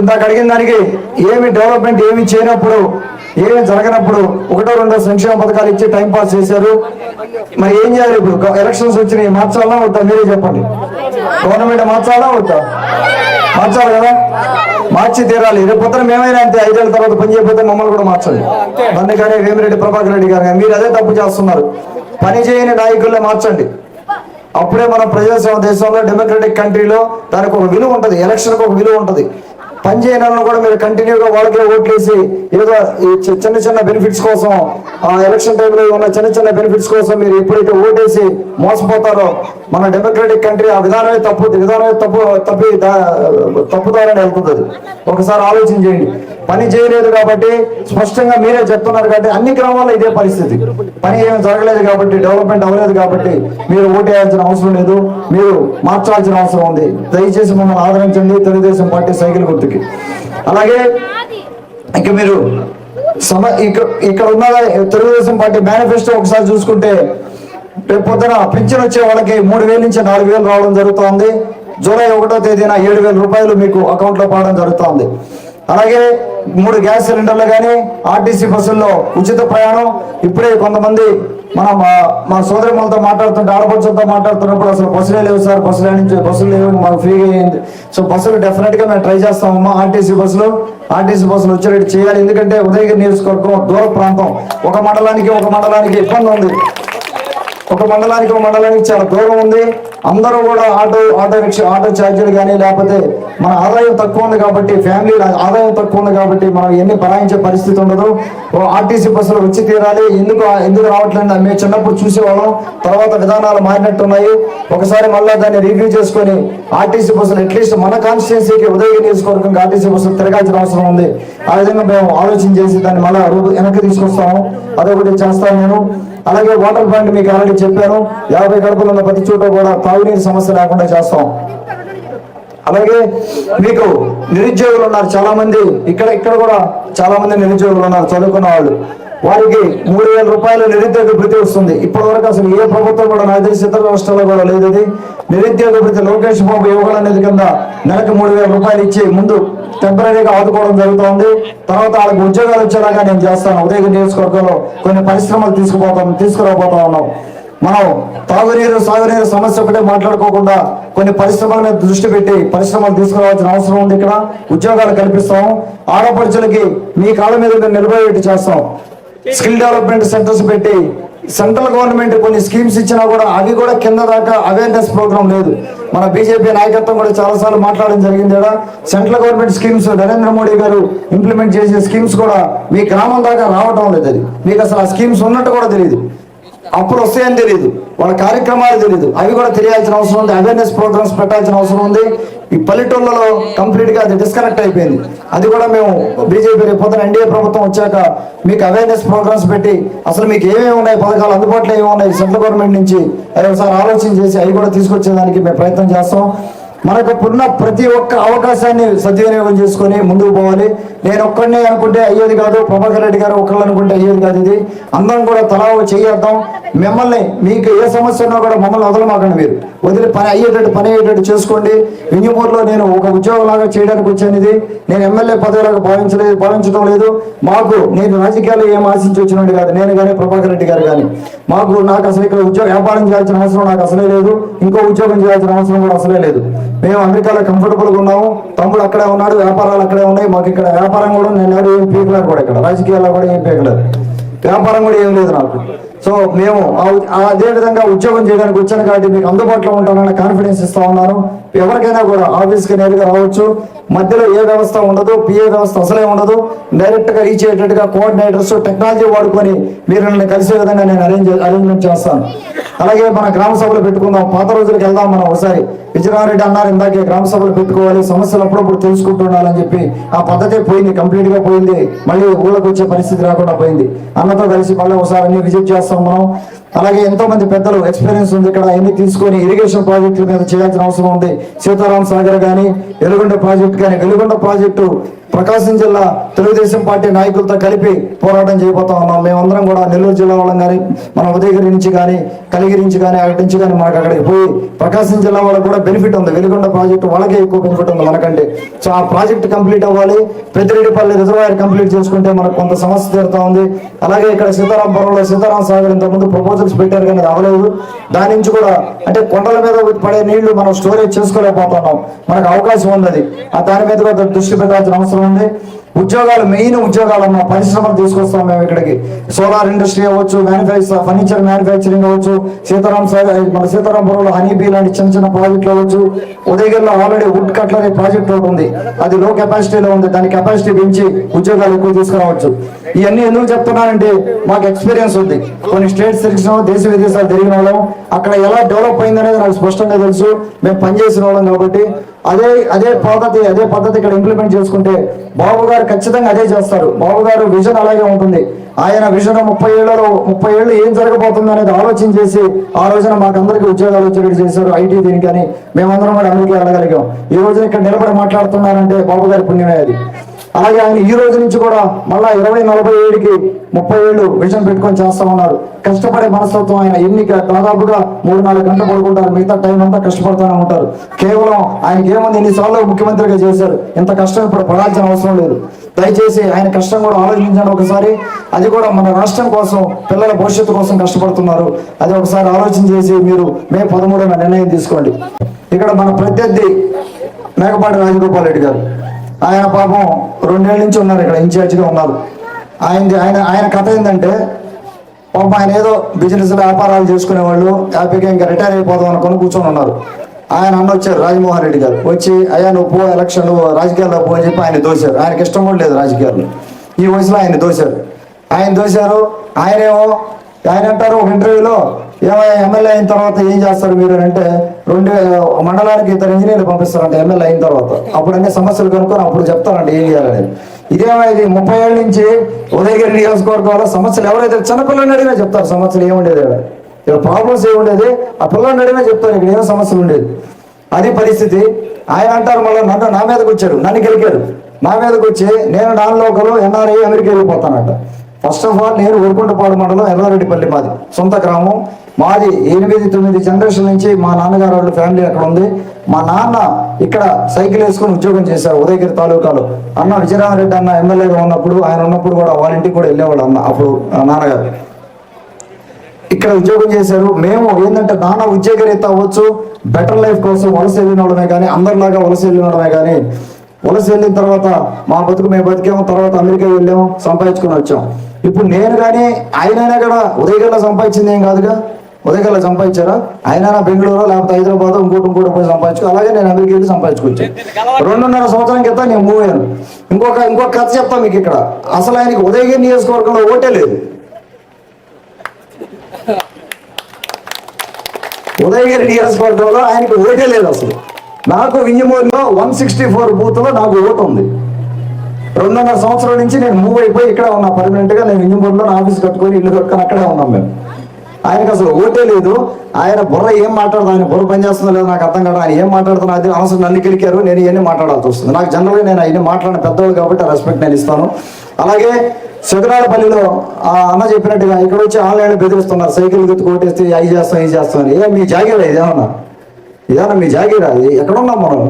ఇందాక అడిగిన దానికి ఏమి డెవలప్మెంట్ ఏమి చేయనప్పుడు ఏమి జరగనప్పుడు ఒకటో రెండో సంక్షేమ పథకాలు ఇచ్చి టైం పాస్ చేశారు. మరి ఏం చేయాలి ఇప్పుడు? ఎలక్షన్స్ వచ్చినాయి మార్చాలా వద్దా? మీరే చెప్పండి. గవర్నమెంట్ మార్చాలా వద్దా? మార్చాలి కదా? మార్చి తీరాలి. రేపు పొద్దున మేమైనా అంతే ఐదేళ్ళ తర్వాత పని చేయకపోతే మమ్మల్ని కూడా మార్చాలి నన్ను కానీ వేమిరెడ్డి ప్రభాకర్ రెడ్డి గారు మీరు అదే తప్పు చేస్తున్నారు. పని చేయని నాయకుల్ని మార్చండి. అప్పుడే మన ప్రజాస్వామ్య దేశంలో డెమోక్రటిక్ కంట్రీలో దానికి ఒక విలువ ఉంటుంది. ఎలక్షన్కి ఒక విలువ ఉంటుంది. పని చేయని కూడా మీరు కంటిన్యూగా వాళ్ళకే ఓట్లేసి ఏదో ఈ చి- చిన్న చిన్న బెనిఫిట్స్ కోసం ఆ ఎలక్షన్ టైంలో ఉన్న చిన్న చిన్న బెనిఫిట్స్ కోసం మీరు ఎప్పుడైతే ఓటేసి మోసపోతారో మన డెమోక్రటిక్ కంట్రీ ఆ విధానమే తప్పు విధానమే తప్పు తప్పి దా- తప్పుదారని వెళ్తుంది ఒకసారి ఆలోచన చేయండి. పని చేయలేదు కాబట్టి స్పష్టంగా మీరే చెప్తున్నారు కాబట్టి అన్ని గ్రామాల్లో ఇదే పరిస్థితి. పని ఏమి జరగలేదు కాబట్టి డెవలప్మెంట్ అవ్వలేదు కాబట్టి మీరు ఓటేయాల్సిన అవసరం లేదు. మీరు మార్చాల్సిన అవసరం ఉంది. దయచేసి మమ్మల్ని ఆదరించండి. తెలుగుదేశం పార్టీ సైకిల్ గుర్తుకి. అలాగే ఇక మీరు సమ ఇక్కడ ఇక్కడ ఉన్న తెలుగుదేశం పార్టీ మేనిఫెస్టో ఒకసారి చూసుకుంటే రేపు పొద్దున పింఛన్ వచ్చే వాళ్ళకి మూడు వేల నుంచి నాలుగు వేలు రావడం జరుగుతోంది. జూలై ఒకటో తేదీన ఏడు వేల రూపాయలు మీకు అకౌంట్లో పడడం జరుగుతోంది. అలాగే మూడు గ్యాస్ సిలిండర్లు కానీ ఆర్టీసీ బస్సుల్లో ఉచిత ప్రయాణం. ఇప్పుడే కొంతమంది మన మా- మా సోదరి మనతో మాట్లాడుతుంటే ఆడపడుచులతో మాట్లాడుతున్నప్పుడు అసలు బస్సులే లేవు సార్ బస్సులే నుంచి బస్సులు లేవు మాకు ఫ్రీగా అయింది సో బస్సులు డెఫినెట్గా మేము ట్రై చేస్తామమ్మా ఆర్టీసీ బస్సులు. ఆర్టీసీ బస్సులు వచ్చేటట్టు చేయాలి. ఎందుకంటే ఉదయగిరి నియోజకవర్గం దూర ప్రాంతం. ఒక మండలానికి ఒక మండలానికి ఇబ్బంది ఉంది. ఒక మండలానికి ఒక మండలానికి చాలా దూరం ఉంది. అందరూ కూడా ఆటో ఆటో రిక్షా ఆటో ఛార్జీలు కానీ లేకపోతే మన ఆదాయం తక్కువ ఉంది కాబట్టి ఫ్యామిలీ ఆదాయం తక్కువ ఉంది కాబట్టి మనం ఎన్ని భరాయించే పరిస్థితి ఉండదు. ఆర్టీసీ బస్సులు వచ్చి తీరాలి. ఎందుకు ఎందుకు రావట్లేదు మేము చిన్నప్పుడు చూసేవాళ్ళం. తర్వాత విధానాలు మారినట్టున్నాయి. ఒకసారి మళ్ళీ దాన్ని రివ్యూ చేసుకొని ఆర్టీసీ బస్సులు అట్లీస్ట్ మన కాన్స్టిట్యున్సీకి ఉదయ నియోజకవర్గం ఆర్టీసీ బస్సులు తిరగాల్సిన అవసరం ఉంది. ఆ విధంగా మేము ఆలోచన చేసి దాన్ని మళ్ళీ వెనక్కి తీసుకొస్తాము. అదొకటి చేస్తాను నేను. అలాగే వాటర్ పాయింట్ మీకు ఆల్రెడీ చెప్పాను. యాభై గడపలు ఉన్న ప్రతి చోట కూడా తాగునీరు సమస్య లేకుండా చేస్తాం. అలాగే మీకు నిరుద్యోగులు ఉన్నారు చాలా మంది ఇక్కడ ఇక్కడ కూడా చాలా మంది నిరుద్యోగులు ఉన్నారు చదువుకున్న వాళ్ళు. వారికి మూడు వేల రూపాయలు నిరుద్యోగ భృతి వస్తుంది. ఇప్పటివరకు అసలు ఏ ప్రభుత్వం కూడా నాకు తెలిసి ఇతర రాష్ట్రాల్లో కూడా లేదు ఇది. నిరుద్యోగ భృతి లోకేష్ బాబు యువకుల కింద నెలకు మూడు వేల రూపాయలు ఇచ్చి ముందు టెంపరీగా ఆదుకోవడం జరుగుతోంది. తర్వాత వాళ్ళకి ఉద్యోగాలు వచ్చేలాగా నేను చేస్తాను. ఉదయ నియోజకవర్గంలో కొన్ని పరిశ్రమలు తీసుకుపోతాం తీసుకురాబోతా ఉన్నాం. మనం తాగునీరు సాగునీరు సమస్య ఒకటే మాట్లాడుకోకుండా కొన్ని పరిశ్రమల మీద దృష్టి పెట్టి పరిశ్రమలు తీసుకురావాల్సిన అవసరం ఉంది ఇక్కడ. ఉద్యోగాలు కల్పిస్తాము. ఆడపడుచులకి మీ కాళ్ళ మీద నిలబడేట్టు చేస్తాం. స్కిల్ డెవలప్మెంట్ సెంటర్స్ పెట్టి సెంట్రల్ గవర్నమెంట్ కొన్ని స్కీమ్స్ ఇచ్చినా కూడా అవి కూడా కింద దాకా అవేర్నెస్ ప్రోగ్రామ్ లేదు. మన బీజేపీ నాయకత్వం కూడా చాలాసార్లు మాట్లాడడం జరిగింది కదా. Central government schemes Narendra Modi garu implement చేసే స్కీమ్స్ కూడా మీ గ్రామం దాకా రావటం లేదు అది. మీకు అసలు ఆ స్కీమ్స్ ఉన్నట్టు కూడా తెలియదు. అప్పుడు వస్తాయని తెలియదు వాళ్ళ కార్యక్రమాలు తెలియదు అవి కూడా తెలియాల్సిన అవసరం ఉంది. అవేర్నెస్ ప్రోగ్రామ్స్ పెట్టాల్సిన అవసరం ఉంది. ఈ పల్లెటూళ్ళలో కంప్లీట్గా అది డిస్కనెక్ట్ అయిపోయింది. అది కూడా మేము బీజేపీ రేపొద్దున ఎన్డీఏ ప్రభుత్వం వచ్చాక మీకు అవేర్నెస్ ప్రోగ్రామ్స్ పెట్టి అసలు మీకు ఏమేమి ఉన్నాయి పథకాలు అందుబాటులో ఏమి ఉన్నాయి సెంట్రల్ గవర్నమెంట్ నుంచి అవి ఒకసారి ఆలోచన చేసి అవి కూడా తీసుకొచ్చేదానికి మేము ప్రయత్నం చేస్తాం. మనకు ఇప్పుడున్న ప్రతి ఒక్క అవకాశాన్ని సద్వినియోగం చేసుకొని ముందుకు పోవాలి. నేను ఒక్కడిని అనుకుంటే అయ్యేది కాదు ప్రభాకర్ రెడ్డి గారు ఒక్కళ్ళు అనుకుంటే అయ్యేది కాదు ఇది. అందరం కూడా తలా చేయేద్దాం మిమ్మల్ని మీకు ఏ సమస్య ఉన్నా కూడా మమ్మల్ని వదలమాకండి మీరు. వదిలి పని అయ్యేటట్టు పని అయ్యేటట్టు చేసుకోండి. వింజమూరులో నేను ఒక ఉద్యోగం లాగా చేయడానికి వచ్చాను ఇది. నేను ఎమ్మెల్యే పదవిలాగా భావించలేదు భావించడం లేదు. మాకు నేను రాజకీయాలు ఏం ఆశించి వచ్చినట్టు కాదు. నేను కానీ ప్రభాకర్ రెడ్డి గారు కానీ. మాకు నాకు అసలు ఇక్కడ ఉద్యోగ వ్యాపారం చేయాల్సిన అవసరం నాకు అసలే లేదు. ఇంకో ఉద్యోగం చేయాల్సిన అవసరం కూడా అసలే లేదు. మేము అమెరికాలో కంఫర్టబుల్గా ఉన్నాము. తమ్ముడు అక్కడే ఉన్నాడు. వ్యాపారాలు అక్కడే ఉన్నాయి. మాకు ఇక్కడ వ్యాపారం కూడా నేను ఎవరు ఏం పీకలేదు కూడా ఇక్కడ. రాజకీయాల్లో కూడా ఏం పీకలేదు. వ్యాపారం కూడా ఏం లేదు నాకు. సో మేము అదేవిధంగా అదే విధంగా ఉద్యోగం చేయడానికి వచ్చాను కాబట్టి మీకు అందుబాటులో ఉంటానన్న కాన్ఫిడెన్స్ ఇస్తా ఉన్నాను. ఎవరికైనా కూడా ఆఫీస్కి నేరుగా రావచ్చు. మధ్యలో ఏ వ్యవస్థ ఉండదు పిఏ వ్యవస్థ అసలే ఉండదు డైరెక్ట్గా రీచ్ అయ్యేటట్టుగా కోఆర్డినేటర్స్ టెక్నాలజీ వాడుకొని మీరు నన్ను కలిసే విధంగా నేను అరేంజ్ అరేంజ్మెంట్ చేస్తాను. అలాగే మన గ్రామ సభలు పెట్టుకుందాం. పాత రోజులకు వెళ్దాం మనం ఒకసారి. విజయనారెడ్డి అన్నారు ఇందాకే గ్రామ సభలు పెట్టుకోవాలి. సమస్యలు అప్పుడప్పుడు తెలుసుకుంటూ ఉండాలని చెప్పి ఆ పద్ధతే పోయింది కంప్లీట్గా పోయింది. మళ్ళీ ఊళ్ళకు వచ్చే పరిస్థితి రాకుండా పోయింది. అన్నతో కలిసి మళ్ళీ ఒకసారి అన్ని విజిట్ చేస్తాం మనం. అలాగే ఎంతో మంది పెద్దలు ఎక్స్పీరియన్స్ ఉంది ఇక్కడ. అన్ని తీసుకొని ఇరిగేషన్ ప్రాజెక్టుల మీద చేయాల్సిన అవసరం ఉంది. సీతారాం సాగర్ కానీ వెలుగొండ ప్రాజెక్ట్ కానీ వెలుగొండ ప్రాజెక్టు ప్రకాశం జిల్లా తెలుగుదేశం పార్టీ నాయకులతో కలిపి పోరాటం చేయబోతా ఉన్నాం. మేమందరం కూడా నెల్లూరు జిల్లా వాళ్ళం కానీ మన ఉదయగిరి నుంచి కానీ కలిగిరి నుంచి కానీ అక్కడి నుంచి కానీ మనకు అక్కడికి పోయి ప్రకాశం జిల్లా వాళ్ళకి కూడా బెనిఫిట్ ఉంది. వెలుగొండ ప్రాజెక్టు వాళ్ళకే ఎక్కువ బెనిఫిట్ ఉంది మనకంటే. సో ఆ ప్రాజెక్ట్ కంప్లీట్ అవ్వాలి. పెద్దిరెడ్డిపల్లి రిజర్వాయర్ కంప్లీట్ చేసుకుంటే మనకు కొంత సమస్య తీరుతా ఉంది. అలాగే ఇక్కడ సీతారాంపురంలో సీతారాం సాగర్ ఇంతకుముందు ప్రపోజల్స్ పెట్టారు కానీ అవ్వలేదు దాని నుంచి కూడా అంటే కొండల మీద పడే నీళ్ళు మనం స్టోరేజ్ చేసుకోలేకపోతున్నాం. మనకు అవకాశం ఉంది ఆ దాని మీద కూడా దృష్టి పెట్టాల్సిన అవసరం ఉంది. ఉద్యోగాలు మెయిన్ ఉద్యోగాలు అన్న పరిశ్రమలు తీసుకొస్తాం మేము ఇక్కడికి. సోలార్ ఇండస్ట్రీ అవ్వచ్చు మ్యానుఫ్యాక్చర్ ఫర్నిచర్ మ్యానుఫ్యాక్చరింగ్ అవ్వచ్చు సీతారాం సాగర్ మన సీతారాంపురంలో హనీబీ లాంటి చిన్న చిన్న ప్రాజెక్టులు అవ్వచ్చు. ఉదయగిరిలో ఆల్రెడీ వుడ్ కట్లరీ ప్రాజెక్ట్ ఒకటి ఉంది. అది లో కెపాసిటీలో ఉంది. దాని కెపాసిటీ పెంచి ఉద్యోగాలు ఎక్కువ తీసుకురావచ్చు. ఇవన్నీ ఎందుకు చెప్తున్నానంటే మాకు ఎక్స్పీరియన్స్ ఉంది. కొన్ని స్టేట్స్ తెలిసిన దేశ విదేశాలు తిరిగిన వాళ్ళం. అక్కడ ఎలా డెవలప్ అయిందనేది నాకు స్పష్టంగా తెలుసు. మేము పనిచేసిన వాళ్ళం కాబట్టి అదే అదే పద్ధతి అదే పద్ధతి ఇక్కడ ఇంప్లిమెంట్ చేసుకుంటే బాబు గారు ఖచ్చితంగా అదే చేస్తారు. బాబు గారు విజన్ అలాగే ఉంటుంది. ఆయన విజన్ ముప్పై ఏళ్ళలో ముప్పై ఏళ్ళు ఏం జరగబోతుంది అనేది ఆలోచన చేసి ఆ రోజున మాకందరికీ ఉద్యోగాలు వచ్చేటట్టు చేశారు ఐటీ దీనికి అని. మేమందరం కూడా అమెరికా వెళ్ళగలిగాం. ఈ రోజున ఇక్కడ నిలబడి మాట్లాడుతున్నానంటే బాబు గారి పుణ్యమే అది. అలాగే ఆయన ఈ రోజు నుంచి కూడా మళ్ళా ఇరవై నలభై ఏడుకి ముప్పై ఏళ్ళు విజన్ పెట్టుకొని చేస్తా ఉన్నారు. కష్టపడే మనస్తత్వం ఆయన ఎన్నిక దాదాపుగా మూడు నాలుగు గంటలు పడుకుంటారు. మిగతా టైం అంతా కష్టపడుతూనే ఉంటారు. కేవలం ఆయనకి ఏముంది? ఎన్నిసార్లు ముఖ్యమంత్రిగా చేశారు? ఇంత కష్టం ఇప్పుడు పడాల్సిన అవసరం లేదు. దయచేసి ఆయన కష్టం కూడా ఆలోచించండి ఒకసారి. అది కూడా మన రాష్ట్రం కోసం పిల్లల భవిష్యత్తు కోసం కష్టపడుతున్నారు. అది ఒకసారి ఆలోచన చేసి మీరు మే పదమూడున నిర్ణయం తీసుకోండి. ఇక్కడ మన ప్రత్యర్థి మేకపాటి రాజగోపాల్ రెడ్డి గారు. ఆయన పాపం రెండేళ్ళ నుంచి ఉన్నారు ఇక్కడ ఇన్ఛార్జిగా ఉన్నారు. ఆయన ఆయన ఆయన కథ ఏంటంటే పాపం ఆయన ఏదో బిజినెస్ వ్యాపారాలు చేసుకునే వాళ్ళు హ్యాపీగా ఇంకా రిటైర్ అయిపోదాం అనుకుని కూర్చొని ఉన్నారు. ఆయన అన్న వచ్చారు రాజమోహన్ రెడ్డి గారు. వచ్చి అయ్యా నువ్వు పో ఎలక్షన్ రాజకీయాల్లో పో అని చెప్పి ఆయన దోశారు. ఆయనకి ఇష్టం కూడా లేదు రాజకీయాలు ఈ వయసులో ఆయన దోశారు. ఆయన దోశారు ఆయనేమో ఆయన అంటారు ఒక ఇంటర్వ్యూలో ఏమయ్యా ఎమ్మెల్యే అయిన తర్వాత ఏం చేస్తారు మీరు అంటే రెండు మండలానికి ఇద్దరు ఇంజనీర్లు పంపిస్తారంట ఎమ్మెల్యే అయిన తర్వాత. అప్పుడు అన్ని సమస్యలు కనుక్కొని అప్పుడు చెప్తారంట ఏం చేయాలని. ఇదేమో ఇది ముప్పై ఏళ్ళ నుంచి ఉదయగిరి నియోజకవర్గంలో సమస్యలు ఎవరైతే చిన్నపిల్లల్ని అడిగినా చెప్తారు సమస్యలు ఏముండేది ఇక్కడ? ప్రాబ్లమ్స్ ఏముండేది ఆ పిల్లల్ని అడిగినా చెప్తారు ఇక్కడ ఏం సమస్యలు ఉండేది? అది పరిస్థితి. ఆయన అంటారు మళ్ళీ నన్ను నా మీదకి వచ్చారు నన్ను గెలికారు. నా మీదకి వచ్చి నేను నాన్ లోకలు ఎన్ఆర్ఐ అమెరికా వెళ్ళిపోతానంట. ఫస్ట్ ఆఫ్ ఆల్ నేను ఊరుకుంటపాడు మండలం ఎల్లారెడ్డిపల్లి మాది సొంత గ్రామం. మాది ఎనిమిది తొమ్మిది జనరేషన్ నుంచి మా నాన్నగారు వాళ్ళ ఫ్యామిలీ అక్కడ ఉంది. మా నాన్న ఇక్కడ సైకిల్ వేసుకొని ఉద్యోగం చేశారు ఉదయగిరి తాలూకాలో. అన్న విజయరామరెడ్డి అన్న ఎమ్మెల్యేగా ఉన్నప్పుడు ఆయన ఉన్నప్పుడు కూడా వాళ్ళ ఇంటికి కూడా వెళ్ళేవాడు అన్న అప్పుడు నాన్నగారు. ఇక్కడ ఉద్యోగం చేశారు. మేము ఏంటంటే నాన్న ఉద్యోగరీత అవ్వచ్చు బెటర్ లైఫ్ కోసం వలస వెళ్ళినవడమే కానీ అందరిలాగా వలస వెళ్ళిన కానీ వలస వెళ్ళిన తర్వాత మా బతుకు మేము బతికాము తర్వాత అమెరికా వెళ్ళాము సంపాదించుకొని వచ్చాం ఇప్పుడు నేను కానీ ఆయనైనా కూడా ఉదయగిరిలో సంపాదించింది ఏం కాదుగా? ఉదయగల సంపాదించారా? ఆయన బెంగళూరు లేకపోతే హైదరాబాద్ ఇంకోటి ఇంకోటి పోయి సంపాదించుకో. అలాగే నేను అమెరికా వెళ్ళి సంపాదించుకొచ్చాను రెండున్నర సంవత్సరం క్రితం నేను మూవ్ అయ్యాను. ఇంకొక ఇంకొక కథ చెప్తాను మీకు ఇక్కడ. అసలు ఆయనకి ఉదయగిరి నియోజకవర్గంలో ఓటే లేదు. ఉదయగిరి నియోజకవర్గంలో ఆయనకి ఓటే లేదు అసలు. నాకు వింజమూరులో వన్ సిక్స్టీ ఫోర్ బూత్లో నాకు ఓటు ఉంది. రెండున్నర సంవత్సరం నుంచి నేను మూవ్ అయిపోయి ఇక్కడ ఉన్నా పర్మనెంట్గా. నేను వింజమూరులో ఆఫీస్ కట్టుకొని ఇల్లు కట్టుకొని అక్కడే ఉన్నాం మేము. ఆయనకు అసలు ఓటే లేదు. ఆయన బుర్ర ఏం మాట్లాడదు ఆయన బుర్ర పని చేస్తుందో లేదో నాకు అర్థం కాదు. ఆయన ఏం మాట్లాడుతున్నా అది అవసరం నన్ను గెలికారు నేను ఇవన్నీ మాట్లాడాల్సి వస్తుంది. నాకు జనరల్గా నేను ఆయన మాట్లాడిన పెద్దవాళ్ళు కాబట్టి రెస్పెక్ట్ నేను ఇస్తాను. అలాగే సిద్ధరాడపల్లిలో ఆ అన్న చెప్పినట్టుగా ఇక్కడ వచ్చి ఆన్లైన్ బెదిరిస్తున్నారు. సైకిల్ గుర్తు కొట్టేస్తే అవి చేస్తాం ఇది చేస్తాం అని. ఏ మీ జాగ్రత్త ఇదేమన్నా ఇదేమన్నా మీ జాగిరా ఇది ఎక్కడ ఉన్నాం మనం?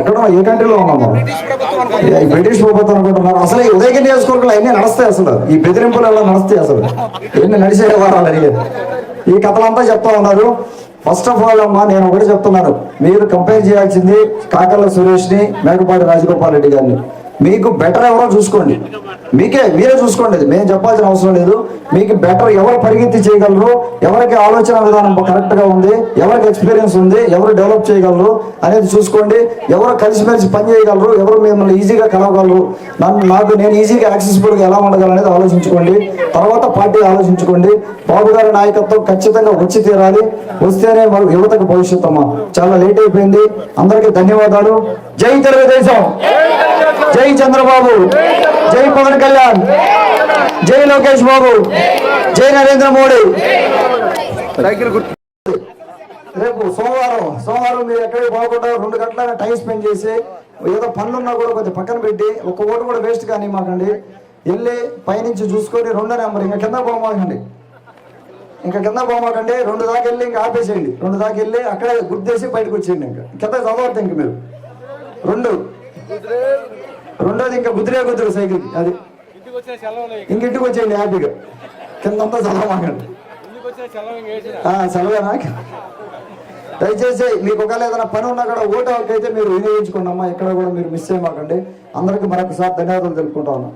ఎక్కడ? ఏ కంట్రీలో ఉన్నాం మనం? బ్రిటిష్ ప్రభుత్వం అనుకుంటున్నారు. అసలు ఈ ఉదయగిరి నియోజకవర్గంలో అన్ని నడుస్తాయి అసలు. ఈ బెదిరింపులు ఎలా నడుస్తాయి అసలు. ఎన్ని నడిచే వారాలు అడిగారు ఈ కథలంతా చెప్తా ఉన్నారు. ఫస్ట్ ఆఫ్ ఆల్ అమ్మా నేను ఒకటి చెప్తున్నాను. మీరు కంపేర్ చేయాల్సింది కాకర్ల సురేష్ని మేకపాటి రాజగోపాల్ రెడ్డి గారిని. మీకు బెటర్ ఎవరో చూసుకోండి. మీకే మీరే చూసుకోండి మేము చెప్పాల్సిన అవసరం లేదు. మీకు బెటర్ ఎవరు పరిగెత్తి చేయగలరు? ఎవరికి ఆలోచన విధానం కరెక్ట్గా ఉంది? ఎవరికి ఎక్స్పీరియన్స్ ఉంది? ఎవరు డెవలప్ చేయగలరు? అనేది చూసుకోండి. ఎవరు కలిసిమెలిసి పని చేయగలరు? ఎవరు మిమ్మల్ని ఈజీగా కలవగలరు? నన్ను నాకు నేను ఈజీగా యాక్సెసిబుల్గా ఎలా ఉండగలను అనేది ఆలోచించుకోండి. తర్వాత పార్టీ ఆలోచించుకోండి. బాబు గారి నాయకత్వం ఖచ్చితంగా వచ్చి తీరాలి. వస్తేనే మన యువతకు భవిష్యత్తు అమ్మా. చాలా లేట్ అయిపోయింది. అందరికీ ధన్యవాదాలు. జై తెలుగుదేశం! జై చంద్రబాబు జై పవన్ కళ్యాణ్ జై లోకేష్ బాబు జై నరేంద్ర మోడీ. రేపు సోమవారం సోమవారం మీరు ఎక్కడికి పోకుండా రెండు గంటల టైం స్పెండ్ చేసి ఏదో పనులున్నా కూడా కొంచెం పక్కన పెట్టి ఒక ఓటు కూడా వేస్ట్ కానీ మాకండి వెళ్ళి పైనుంచి చూసుకొని రెండో నెంబర్ ఇంకా కింద పోమాకండి. ఇంకా కింద పోమాకండి రెండు దాకా వెళ్ళి ఇంకా ఆపేసేయండి. రెండు దాకా వెళ్ళి అక్కడే గుర్తేసి బయటకు వచ్చేయండి ఇంకా. కింద చదవద్దు ఇంక మీరు. రెండు. ఇంకా గుద్దురే గుద్దురు సైకిల్. అది. ఇంక. ఇంటికి వచ్చేయండి హ్యాపీగా. కిందంతా చదవమాకండి సెలవేనా దయచేసి మీకు ఒకవేళ ఏదైనా పని ఉన్నా కూడా ఓటు అయితే మీరు వినియోగించుకోండి అమ్మా. ఇక్కడ కూడా మీరు మిస్ చేయమాకండి. అందరికీ మరొకసారి ధన్యవాదాలు తెలుపుకుంటా ఉన్నాం.